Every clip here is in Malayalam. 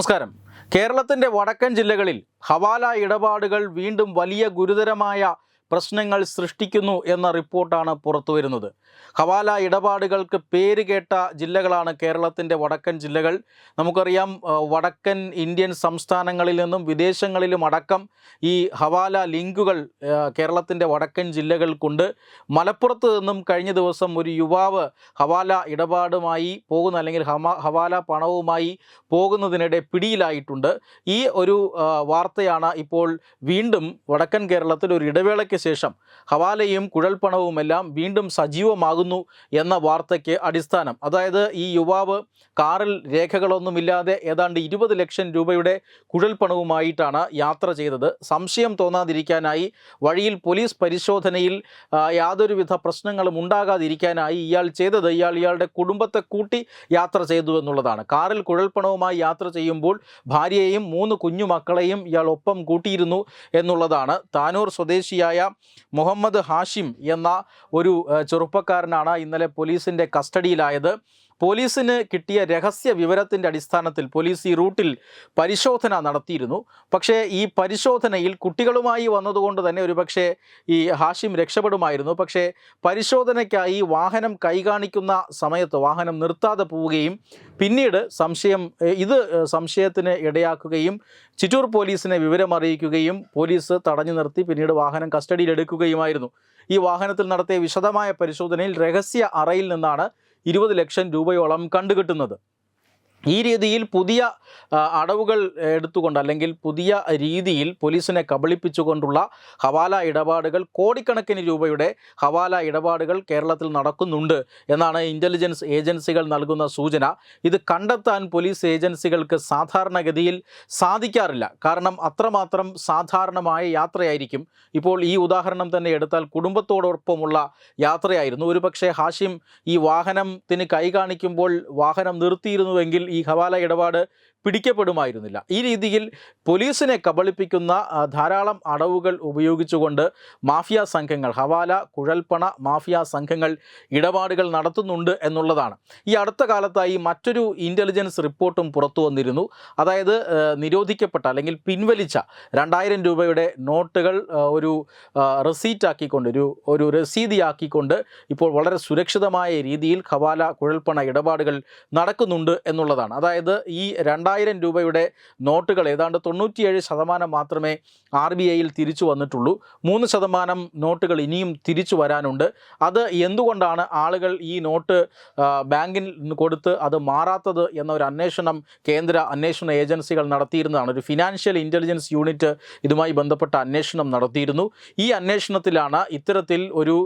നമസ്കാരം. കേരളത്തിന്റെ വടക്കൻ ജില്ലകളിൽ ഹവാല ഇടപാടുകൾ വീണ്ടും വലിയ ഗുരുതരമായ പ്രശ്നങ്ങൾ സൃഷ്ടിക്കുന്നു എന്ന റിപ്പോർട്ടാണ് പുറത്തുവരുന്നത് ഹവാല ഇടപാടുകൾക്ക് പേര് കേട്ട ജില്ലകളാണ് കേരളത്തിന്റെ വടക്കൻ ജില്ലകൾ. നമുക്കറിയാം വടക്കൻ ഇന്ത്യൻ സംസ്ഥാനങ്ങളിൽ നിന്നും വിദേശങ്ങളിലും അടക്കം ഈ ഹവാല ലിങ്കുകൾ കേരളത്തിന്റെ വടക്കൻ ജില്ലകൾക്കുണ്ട്. മലപ്പുറത്ത് നിന്നും കഴിഞ്ഞ ദിവസം ഒരു യുവാവ് ഹവാല ഇടപാടുമായി പോകുന്ന അല്ലെങ്കിൽ ഹവാല പണവുമായി പോകുന്നതിനിടെ പിടിയിലായിട്ടുണ്ട്. ഈ ഒരു വാർത്തയാണ് ഇപ്പോൾ വീണ്ടും വടക്കൻ കേരളത്തിൽ ഒരു ഇടവേളയ്ക്ക് ശേഷം ഹവാലയും കുഴൽപ്പണവുമെല്ലാം വീണ്ടും സജീവമാകുന്നു എന്ന വാർത്തയ്ക്ക് അടിസ്ഥാനം. അതായത് ഈ യുവാവ് കാറിൽ രേഖകളൊന്നുമില്ലാതെ ഏതാണ്ട് ഇരുപത് ലക്ഷം രൂപയുടെ കുഴൽപ്പണവുമായിട്ടാണ് യാത്ര ചെയ്തത്. സംശയം തോന്നാതിരിക്കാനായി വഴിയിൽ പോലീസ് പരിശോധനയിൽ യാതൊരുവിധ പ്രശ്നങ്ങളും ഉണ്ടാകാതിരിക്കാനായി ഇയാൾ ചെയ്തത് ഇയാൾ ഇയാളുടെ കുടുംബത്തെ കൂട്ടി യാത്ര ചെയ്തു എന്നുള്ളതാണ്. കാറിൽ കുഴൽപ്പണവുമായി യാത്ര ചെയ്യുമ്പോൾ ഭാര്യയെയും മൂന്ന് കുഞ്ഞുമക്കളെയും ഇയാൾ ഒപ്പം കൂട്ടിയിരുന്നു എന്നുള്ളതാണ്. താനൂർ സ്വദേശിയായ മുഹമ്മദ് ഹാഷിം എന്ന ഒരു ചെറുപ്പക്കാരനാണ് ഇന്നലെ പോലീസിന്റെ കസ്റ്റഡിയിലായത്. പോലീസിന് കിട്ടിയ രഹസ്യ വിവരത്തിന്റെ അടിസ്ഥാനത്തിൽ പോലീസ് ഈ റൂട്ടിൽ പരിശോധന നടത്തിയിരുന്നു. പക്ഷേ ഈ പരിശോധനയിൽ കുട്ടികളുമായി വന്നതുകൊണ്ട് തന്നെ ഒരുപക്ഷെ ഈ ഹാഷിം രക്ഷപ്പെടുമായിരുന്നു. പക്ഷേ പരിശോധനയ്ക്കായി വാഹനം കൈകാണിക്കുന്ന സമയത്ത് വാഹനം നിർത്താതെ പോവുകയും പിന്നീട് സംശയം ഇത് സംശയത്തിന് ഇടയാക്കുകയും ചിറ്റൂർ പോലീസിനെ വിവരമറിയിക്കുകയും പോലീസ് തടഞ്ഞു നിർത്തി പിന്നീട് വാഹനം കസ്റ്റഡിയിലെടുക്കുകയുമായിരുന്നു. ഈ വാഹനത്തിൽ നടത്തിയ വിശദമായ പരിശോധനയിൽ രഹസ്യ അറയിൽ നിന്നാണ് ഇരുപത് ലക്ഷം രൂപയോളം കണ്ടുകിട്ടുന്നത്. ഈ രീതിയിൽ പുതിയ അടവുകൾ എടുത്തുകൊണ്ട് അല്ലെങ്കിൽ പുതിയ രീതിയിൽ പോലീസിനെ കബളിപ്പിച്ചുകൊണ്ടുള്ള ഹവാല ഇടപാടുകൾ കോടിക്കണക്കിന് രൂപയുടെ ഹവാല ഇടപാടുകൾ കേരളത്തിൽ നടക്കുന്നുണ്ട് എന്നാണ് ഇന്റലിജൻസ് ഏജൻസികൾ നൽകുന്ന സൂചന. ഇത് കണ്ടെത്താൻ പോലീസ് ഏജൻസികൾക്ക് സാധാരണഗതിയിൽ സാധിക്കാറില്ല. കാരണം അത്രമാത്രം സാധാരണമായ യാത്രയായിരിക്കും. ഇപ്പോൾ ഈ ഉദാഹരണം തന്നെ എടുത്താൽ കുടുംബത്തോടൊപ്പമുള്ള യാത്രയായിരുന്നു. ഒരുപക്ഷെ ഹാഷിം ഈ വാഹനത്തിന് കൈ കാണിക്കുമ്പോൾ വാഹനം നിർത്തിയിരുന്നുവെങ്കിൽ ഈ ഹവാല ഇടപാട് പിടിക്കപ്പെടുമായിരുന്നില്ല. ഈ രീതിയിൽ പോലീസിനെ കബളിപ്പിക്കുന്ന ധാരാളം അടവുകൾ ഉപയോഗിച്ചുകൊണ്ട് മാഫിയ സംഘങ്ങൾ ഹവാല കുഴൽപ്പണ മാഫിയ സംഘങ്ങൾ ഇടപാടുകൾ നടത്തുന്നുണ്ട് എന്നുള്ളതാണ്. ഈ അടുത്ത കാലത്തായി മറ്റൊരു ഇന്റലിജൻസ് റിപ്പോർട്ടും പുറത്തു വന്നിരുന്നു. അതായത് നിരോധിക്കപ്പെട്ട അല്ലെങ്കിൽ പിൻവലിച്ച രണ്ടായിരം രൂപയുടെ നോട്ടുകൾ ഒരു റെസീറ്റ് ആക്കിക്കൊണ്ട് ഒരു ഒരു രസീതിയാക്കിക്കൊണ്ട് ഇപ്പോൾ വളരെ സുരക്ഷിതമായ രീതിയിൽ ഹവാല കുഴൽപ്പണ ഇടപാടുകൾ നടക്കുന്നുണ്ട് എന്നുള്ളതാണ്. അതായത് ഈ രണ്ടായിരം രൂപയുടെ നോട്ടുകൾ ഏതാണ്ട് തൊണ്ണൂറ്റിയേഴ് ശതമാനം മാത്രമേ ആർ ബി ഐയിൽ തിരിച്ചു വന്നിട്ടുള്ളൂ. മൂന്ന് ശതമാനം നോട്ടുകൾ ഇനിയും തിരിച്ചു വരാനുണ്ട്. അത് എന്തുകൊണ്ടാണ് ആളുകൾ ഈ നോട്ട് ബാങ്കിൽ കൊടുത്ത് അത് മാറാത്തത് എന്ന ഒരു അന്വേഷണം കേന്ദ്ര അന്വേഷണ ഏജൻസികൾ നടത്തിയിരുന്നതാണ്. ഒരു ഫിനാൻഷ്യൽ ഇന്റലിജൻസ് യൂണിറ്റ് ഇതുമായി ബന്ധപ്പെട്ട അന്വേഷണം നടത്തിയിരുന്നു. ഈ അന്വേഷണത്തിലാണ് ഇത്തരത്തിൽ ഒരു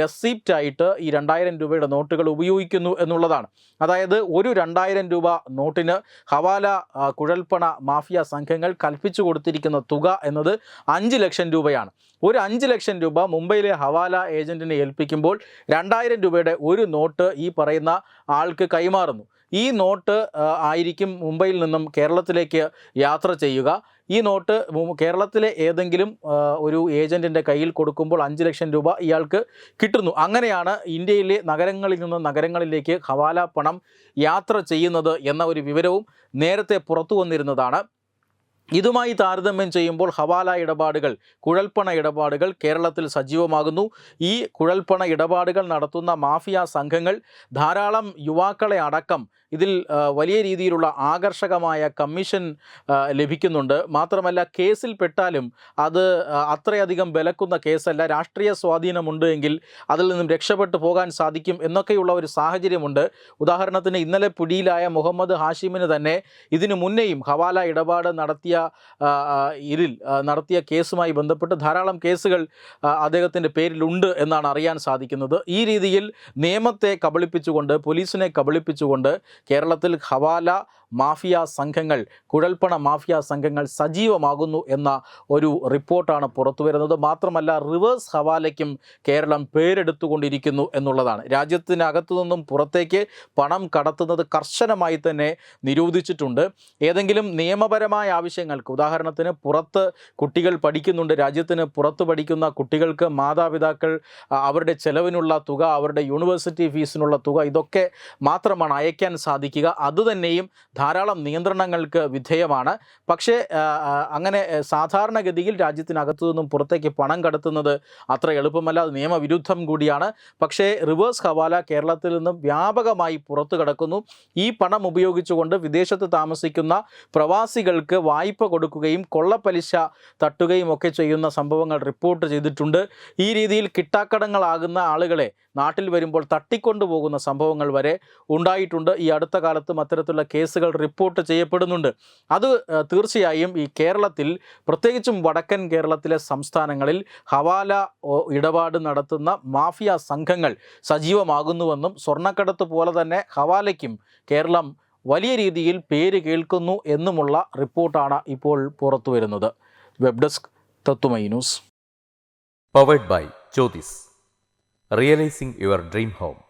റെസിപ്റ്റായിട്ട് ഈ രണ്ടായിരം രൂപയുടെ നോട്ടുകൾ ഉപയോഗിക്കുന്നു എന്നുള്ളതാണ്. അതായത് ഒരു രണ്ടായിരം രൂപ നോട്ടിന് ഹവാല കുഴൽപ്പണ മാഫിയ സംഘങ്ങൾ കൽപ്പിച്ചു കൊടുത്തിരിക്കുന്ന തുക എന്നത് അഞ്ച് ലക്ഷം രൂപയാണ്. ഒരു അഞ്ച് ലക്ഷം രൂപ മുംബൈയിലെ ഹവാല ഏജന്റിനെ ഏൽപ്പിക്കുമ്പോൾ രണ്ടായിരം രൂപയുടെ ഒരു നോട്ട് ഈ പറയുന്ന ആൾക്ക് കൈമാറുന്നു. ഈ നോട്ട് ആയിരിക്കും മുംബൈയിൽ നിന്നും കേരളത്തിലേക്ക് യാത്ര ചെയ്യുക. ഈ നോട്ട് കേരളത്തിലെ ഏതെങ്കിലും ഒരു ഏജന്റിന്റെ കയ്യിൽ കൊടുക്കുമ്പോൾ അഞ്ച് ലക്ഷം രൂപ ഇയാൾക്ക് കിട്ടുന്നു. അങ്ങനെയാണ് ഇന്ത്യയിലെ നഗരങ്ങളിൽ നിന്ന് നഗരങ്ങളിലേക്ക് ഹവാല പണം യാത്ര ചെയ്യുന്നത് എന്ന ഒരു വിവരവും നേരത്തെ പുറത്തു വന്നിരുന്നതാണ്. ഇതുമായി താരതമ്യം ചെയ്യുമ്പോൾ ഹവാല ഇടപാടുകൾ കുഴൽപ്പണ ഇടപാടുകൾ കേരളത്തിൽ സജീവമാകുന്നു. ഈ കുഴൽപ്പണ ഇടപാടുകൾ നടത്തുന്ന മാഫിയ സംഘങ്ങൾ ധാരാളം യുവാക്കളെ അടക്കം ഇതിൽ വലിയ രീതിയിലുള്ള ആകർഷകമായ കമ്മീഷൻ ലഭിക്കുന്നുണ്ട്. മാത്രമല്ല കേസിൽ പെട്ടാലും അത് അത്രയധികം വിലക്കുന്ന കേസല്ല. രാഷ്ട്രീയ സ്വാധീനമുണ്ട് എങ്കിൽ അതിൽ നിന്നും രക്ഷപ്പെട്ടു പോകാൻ സാധിക്കും എന്നൊക്കെയുള്ള ഒരു സാഹചര്യമുണ്ട്. ഉദാഹരണത്തിന് ഇന്നലെ പിടിയിലായ മുഹമ്മദ് ഹാഷിമിന് തന്നെ ഇതിനു മുന്നേയും ഹവാല ഇടപാട് നടത്തിയ ഇതിൽ നടത്തിയ കേസുമായി ബന്ധപ്പെട്ട് ധാരാളം കേസുകൾ അദ്ദേഹത്തിന്റെ പേരിലുണ്ട് എന്നാണ് അറിയാൻ സാധിക്കുന്നത്. ഈ രീതിയിൽ നിയമത്തെ കബളിപ്പിച്ചുകൊണ്ട് പോലീസിനെ കബളിപ്പിച്ചുകൊണ്ട് കേരളത്തിൽ ഹവാല മാഫിയ സംഘങ്ങൾ കുഴൽപ്പണ മാഫിയ സംഘങ്ങൾ സജീവമാകുന്നു എന്ന ഒരു റിപ്പോർട്ടാണ് പുറത്തു വരുന്നത്. മാത്രമല്ല റിവേഴ്സ് ഹവാലയ്ക്കും കേരളം പേരെടുത്തുകൊണ്ടിരിക്കുന്നു എന്നുള്ളതാണ്. രാജ്യത്തിനകത്തു നിന്നും പുറത്തേക്ക് പണം കടത്തുന്നത് കർശനമായി തന്നെ നിരോധിച്ചിട്ടുണ്ട്. ഏതെങ്കിലും നിയമപരമായ ആവശ്യങ്ങൾക്ക് ഉദാഹരണത്തിന് പുറത്ത് കുട്ടികൾ പഠിക്കുന്നുണ്ട് രാജ്യത്തിന് പുറത്ത് പഠിക്കുന്ന കുട്ടികൾക്ക് മാതാപിതാക്കൾ അവരുടെ ചെലവിനുള്ള തുക അവരുടെ യൂണിവേഴ്സിറ്റി ഫീസിനുള്ള തുക ഇതൊക്കെ മാത്രമാണ് അയക്കാൻ സാധിക്കുക. അതുതന്നെയും ധാരാളം നിയന്ത്രണങ്ങൾക്ക് വിധേയമാണ്. പക്ഷേ അങ്ങനെ സാധാരണഗതിയിൽ രാജ്യത്തിനകത്തു നിന്നും പുറത്തേക്ക് പണം കടത്തുന്നത് അത്ര എളുപ്പമല്ല. അത് നിയമവിരുദ്ധം കൂടിയാണ്. പക്ഷേ റിവേഴ്സ് ഹവാല കേരളത്തിൽ നിന്നും വ്യാപകമായി പുറത്തു കടക്കുന്നു. ഈ പണം ഉപയോഗിച്ചുകൊണ്ട് വിദേശത്ത് താമസിക്കുന്ന പ്രവാസികൾക്ക് വായ്പ കൊടുക്കുകയും കൊള്ളപ്പലിശ തട്ടുകയും ഒക്കെ ചെയ്യുന്ന സംഭവങ്ങൾ റിപ്പോർട്ട് ചെയ്തിട്ടുണ്ട്. ഈ രീതിയിൽ കിട്ടാക്കടങ്ങളാകുന്ന ആളുകളെ നാട്ടിൽ വരുമ്പോൾ തട്ടിക്കൊണ്ടുപോകുന്ന സംഭവങ്ങൾ വരെ ഉണ്ടായിട്ടുണ്ട്. ഈ അടുത്ത കാലത്തും അത്തരത്തിലുള്ള കേസുകൾ റിപ്പോർട്ട് ചെയ്യപ്പെടുന്നുണ്ട്. അത് തീർച്ചയായും ഈ കേരളത്തിൽ പ്രത്യേകിച്ചും വടക്കൻ കേരളത്തിലെ സംസ്ഥാനങ്ങളിൽ ഹവാല ഇടപാട് നടത്തുന്ന മാഫിയ സംഘങ്ങൾ സജീവമാകുന്നുവെന്നും സ്വർണക്കടത്ത് പോലെ തന്നെ ഹവാലയ്ക്കും കേരളം വലിയ രീതിയിൽ പേര് കേൾക്കുന്നു എന്നുമുള്ള റിപ്പോർട്ടാണ് ഇപ്പോൾ പുറത്തു വരുന്നത്. Web desk Tatwamayi news. Powered by Jyothis realising your dream home